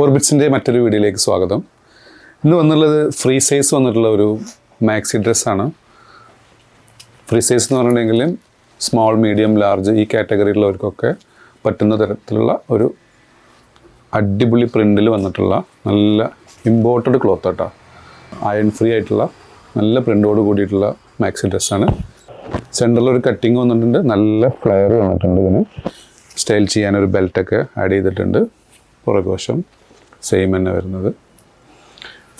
ഓർബിറ്റ്സിന്റെ മറ്റൊരു വീഡിയോയിലേക്ക് സ്വാഗതം. ഇന്ന് വന്നുള്ളത് ഫ്രീ സൈസ് വന്നിട്ടുള്ള ഒരു മാക്സി ഡ്രസ്സാണ് ഫ്രീ സൈസ് എന്ന് പറഞ്ഞിട്ടുണ്ടെങ്കിൽ സ്മോൾ മീഡിയം ലാർജ് ഈ കാറ്റഗറിയിലുള്ളവർക്കൊക്കെ പറ്റുന്ന തരത്തിലുള്ള ഒരു അടിപൊളി പ്രിന്റിൽ വന്നിട്ടുള്ള നല്ല ഇമ്പോർട്ടഡ് ക്ലോത്ത് കേട്ടോ അയൺ ഫ്രീ ആയിട്ടുള്ള നല്ല പ്രിന്റോട് കൂടിയിട്ടുള്ള മാക്സി ഡ്രസ്സാണ് സെന്ററിൽ ഒരു കട്ടിങ് വന്നിട്ടുണ്ട്. നല്ല ഫ്ലെയർ വന്നിട്ടുണ്ട് ഇതിന്. സ്റ്റൈൽ ചെയ്യാൻ ഒരു ബെൽറ്റൊക്കെ ആഡ് ചെയ്തിട്ടുണ്ട്. പുറകുവശം. സെയിം തന്നെ വരുന്നത്.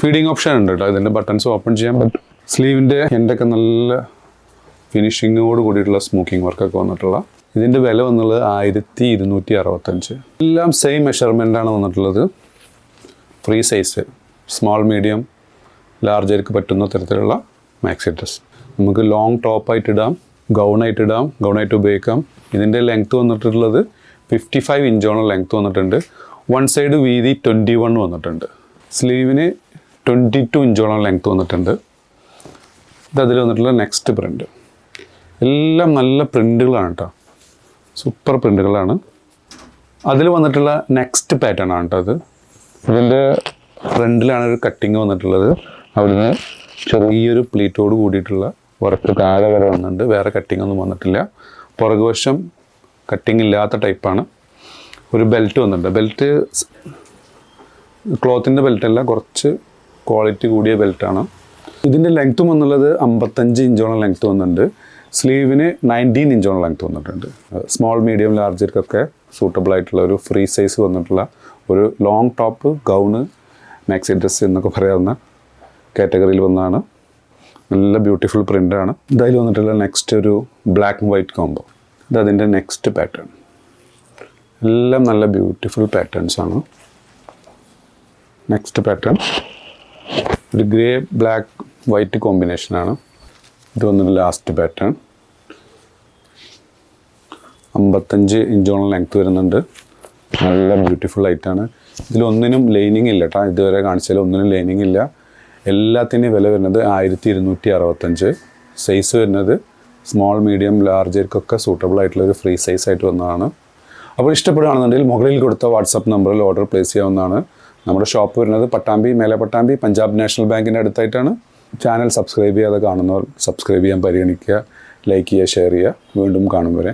ഫീഡിങ് ഓപ്ഷൻ ഉണ്ട് കേട്ടോ ഇതിന്റെ ബട്ടൺസ് ഓപ്പൺ ചെയ്യാൻ പറ്റും സ്ലീവിന്റെ എന്റെയൊക്കെ നല്ല ഫിനിഷിങ്ങോട് കൂടിയിട്ടുള്ള സ്മോക്കിംഗ് വർക്കൊക്കെ വന്നിട്ടുള്ള. ഇതിന്റെ വില വന്നുള്ളത് ആയിരത്തി ഇരുന്നൂറ്റി അറുപത്തഞ്ച് എല്ലാം സെയിം മെഷർമെന്റാണ് വന്നിട്ടുള്ളത് ഫ്രീ സൈസ് സ്മോൾ മീഡിയം ലാർജർക്ക് പറ്റുന്ന തരത്തിലുള്ള മാക്സി ഡ്രസ് നമുക്ക് ലോങ് ടോപ്പായിട്ട് ഇടാം ഗൗണായിട്ട് ഇടാം ഗൗണായിട്ട് ഉപയോഗിക്കാം. ഇതിന്റെ ലെങ്ത്ത് വന്നിട്ടുള്ളത് ഫിഫ്റ്റി ഫൈവ് ഇഞ്ചോളം ലെങ്ത്ത് വന്നിട്ടുണ്ട്. വൺ സൈഡ് വീതി ട്വന്റി വൺ വന്നിട്ടുണ്ട്. സ്ലീവിന് ട്വന്റി ടു ഇഞ്ചോളം ലെങ്ത്ത് വന്നിട്ടുണ്ട്. ഇത് അതിൽ വന്നിട്ടുള്ള നെക്സ്റ്റ് പ്രിന്റ് എല്ലാം നല്ല പ്രിന്റുകളാണ് കേട്ടോ സൂപ്പർ പ്രിന്റുകളാണ് അതിൽ വന്നിട്ടുള്ള നെക്സ്റ്റ് പാറ്റേൺ ആണ് കേട്ടോ അത്. ഇതിന്റെ ഫ്രണ്ടിലാണ് ഒരു കട്ടിങ് വന്നിട്ടുള്ളത്. അവിടുന്ന് ചെറിയൊരു പ്ലീറ്റോട് കൂടിയിട്ടുള്ള വർക്ക് താഴെ വരെ വന്നിട്ടുണ്ട്. വേറെ കട്ടിങ് ഒന്നും വന്നിട്ടില്ല. പുറകുവശം കട്ടിങ് ഇല്ലാത്ത ടൈപ്പാണ് ഒരു ബെൽറ്റ് വന്നിട്ടുണ്ട്. ബെൽറ്റ് ക്ലോത്തിന്റെ ബെൽറ്റ് അല്ല കുറച്ച് ക്വാളിറ്റി കൂടിയ ബെൽറ്റാണ് ഇതിന്റെ ലെങ്ത്തും വന്നുള്ളത് അമ്പത്തഞ്ച് ഇഞ്ചോളം ലെങ്ത് വന്നിട്ടുണ്ട്. സ്ലീവിന് നയന്റീൻ ഇഞ്ചോളം ലെങ്ത്ത് വന്നിട്ടുണ്ട്. സ്മോൾ മീഡിയം ലാർജർക്കൊക്കെ സൂട്ടബിൾ ആയിട്ടുള്ള ഒരു ഫ്രീ സൈസ് വന്നിട്ടുള്ള ഒരു long top gown maxi dress എന്നൊക്കെ പറയാവുന്ന കാറ്റഗറിയിൽ വന്നതാണ്. നല്ല ബ്യൂട്ടിഫുൾ പ്രിന്റാണ് ഇതായി വന്നിട്ടുള്ള നെക്സ്റ്റ് ഒരു ബ്ലാക്ക് ആൻഡ് വൈറ്റ് കോംബോ ഇത് അതിന്റെ നെക്സ്റ്റ് പാറ്റേൺ എല്ലാം നല്ല ബ്യൂട്ടിഫുൾ പാറ്റേൺസ് ആണ്. നെക്സ്റ്റ് പാറ്റേൺ ഒരു ഗ്രേ ബ്ലാക്ക് വൈറ്റ് കോമ്പിനേഷനാണ് ഇത് വന്നിട്ട് ലാസ്റ്റ് പാറ്റേൺ അമ്പത്തഞ്ച് ഇഞ്ചോളം ലെങ്ത് വരുന്നുണ്ട്. നല്ല ബ്യൂട്ടിഫുൾ ആയിട്ടാണ് ഇതിലൊന്നിനും ലൈനിങ് ഇല്ല കേട്ടോ ഇതുവരെ കാണിച്ചാൽ ഒന്നിനും ലൈനിങ് ഇല്ല. എല്ലാത്തിന്റെയും വില വരുന്നത് ആയിരത്തി ഇരുന്നൂറ്റി അറുപത്തഞ്ച് സൈസ് വരുന്നത് സ്മോൾ മീഡിയം ലാർജർക്കൊക്കെ സൂട്ടബിൾ ആയിട്ടുള്ള ഒരു ഫ്രീ സൈസ് ആയിട്ട് വന്നതാണ്. അപ്പോൾ ഇഷ്ടപ്പെടുകയാണെന്നുണ്ടെങ്കിൽ മുകളിൽ കൊടുത്ത വാട്സപ്പ് നമ്പറിൽ ഓർഡർ പ്ലേസ് ചെയ്യാവുന്നതാണ്. നമ്മുടെ ഷോപ്പ് വരുന്നത് പട്ടാമ്പി മേലെ പട്ടാമ്പി പഞ്ചാബ് നാഷണൽ ബാങ്കിന്റെ അടുത്തായിട്ടാണ്. ചാനൽ സബ്സ്ക്രൈബ് ചെയ്യാതെ കാണുന്നവർ സബ്സ്ക്രൈബ് ചെയ്യാൻ പരിഗണിക്കുക ലൈക്ക് ചെയ്യുക ഷെയർ ചെയ്യുക. വീണ്ടും കാണും വരെ.